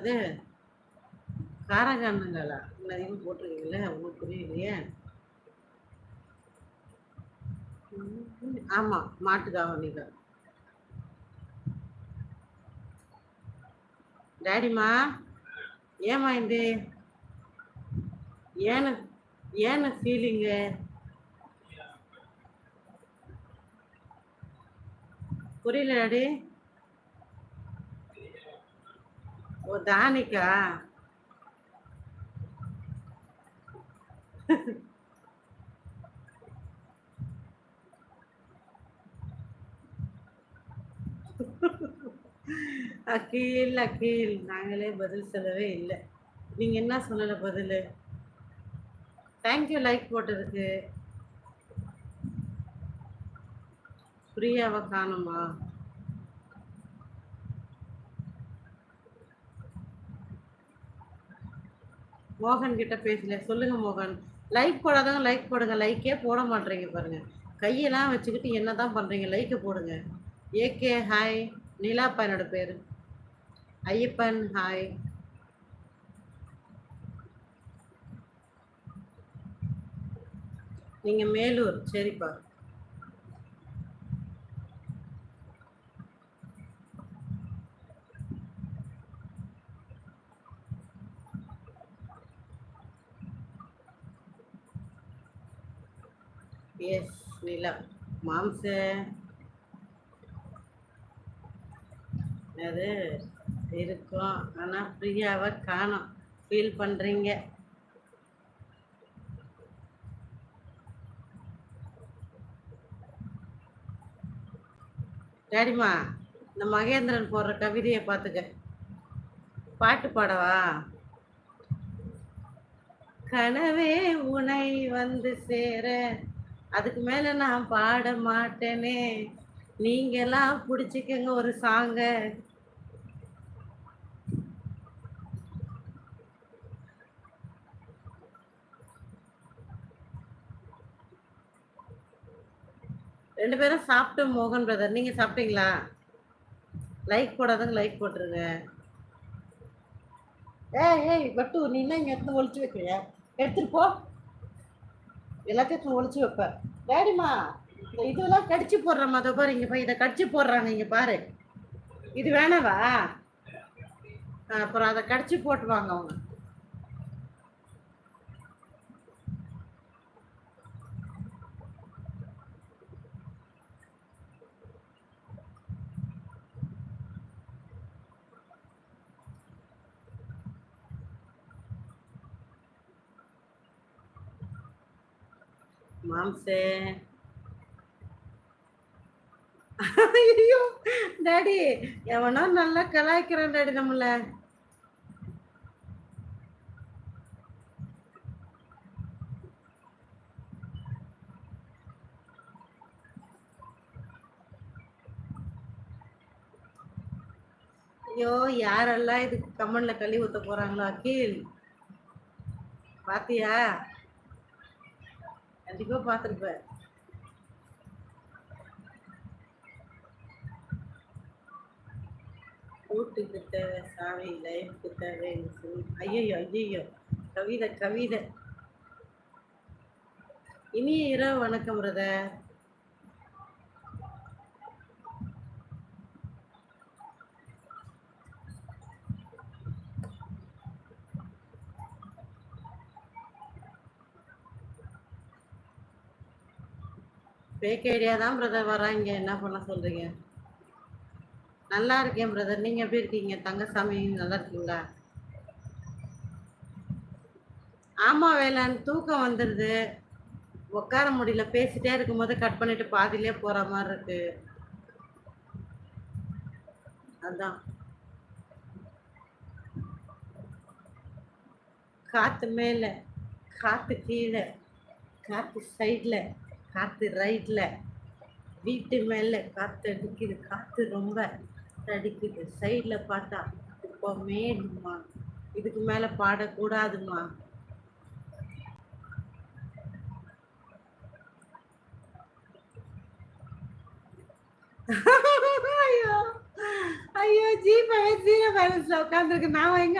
அது காரக்காரனுங்களா இன்னும் அதிகம் போட்டிருக்கீங்களே உங்களுக்கு புரியலையே. ஆமாம் ஆமா மாட்டு தாவணி தான் ஏமா இந்த ஏன ஏன ஃபீலிங்கு புரியல டாடி. ஓ தானிக்கா? அக்கீல் அக்கீல் நாங்களே பதில் சொல்லவே இல்லை. நீங்க என்ன சொல்லல பதில்? தேங்க்யூ லைக் போட்டதுக்கு. பிரியாவை காணுமா? மோகன் கிட்ட பேசல. சொல்லுங்க மோகன். லைக் போடாதவங்க லைக் போடுங்க. லைக்கே போட மாட்டேறீங்க பாருங்க. கையெல்லாம் வச்சுக்கிட்டு என்னதான் பண்றீங்க? லைக்கை போடுங்க. ஏகே ஹாய் நிலாப்பா என்னோட பேர். ஐயப்பன் ஹாய் நீங்க மேலூர். சரிப்பா. எஸ் நிலா மாம்ச. அது இருக்கும். ஆனால் பிரியாவை காணோம். ஃபீல் பண்ணுறீங்க டேடிமா இந்த மகேந்திரன் போடுற கவிதையை பார்த்துக்க. பாட்டு பாடவா? கனவே உனை வந்து சேர அதுக்கு மேல நான் பாட மாட்டேனே. நீங்கெல்லாம் பிடிச்சிக்கங்க ஒரு சாங்க ரெண்டு பேரும் சாப்பிட்டோம் மோகன் பிரதர் நீங்க சாப்பிட்டீங்களா? லைக் போடாதங்க லைக் போட்டுருங்க. ஏ ஏய் பட்டு நீ என்ன இங்கே எடுத்து ஒழிச்சு வைக்கிறிய? எடுத்துட்டு போ. எல்லாத்தையும் ஒழிச்சு வைப்பேன் டேடிமா இந்த இதெல்லாம் கடிச்சு போடுறம்மா அதை பாரு இங்க போய் இதை கடிச்சு போடுறாங்க இங்க பாரு. இது வேணாவா? அப்புறம் அதை கடிச்சு போட்டுவாங்க அவங்க. மாம்சே. ஐயோ டாடி எவனோ நல்லா கலாய்க்கிறான் டாடி நம்மள. ஐயோ யாரெல்லாம் இதுக்கு கமெண்ட்ல கழி ஊத்த போறாங்களோ அகில்? பாத்தியா? கண்டிப்பா பார்த்துருப்பேன் கூட்டுக்கு தேவை சாவி லைஃப்க்கு தேவை ஐயோ ஐயோ கவிதை கவிதை. இனிய இரவு வணக்கம் பிரதர் ஃபேக் ஐடியா தான் பிரதர் வராங்க என்ன பண்ண சொல்றீங்க? நல்லா இருக்கேன் பிரதர் நீங்க எப்படி இருக்கீங்க? தங்கசாமி நல்லா இருக்கீங்களா? ஆமா வேளாண். தூக்கம் வந்துடுது உட்கார முடியல. பேசிட்டே இருக்கும்போது கட் பண்ணிட்டு பாதியிலே போற மாதிரி இருக்கு. அதான். காத்து மேல காத்து கீழே காத்து சைட்ல காத்து ரைட்ல வீட்டு மேல காத்து அடிக்குது காத்து ரொம்ப அடிக்குது. சைட்ல பார்த்தா இப்போ மேடுமா இதுக்கு மேல பாடக்கூடாதுமா. ஐயோ ஐயோ ஜீப்பே ஜீரோ பேலன்ஸ்ல உட்காந்துருக்கு நான் எங்க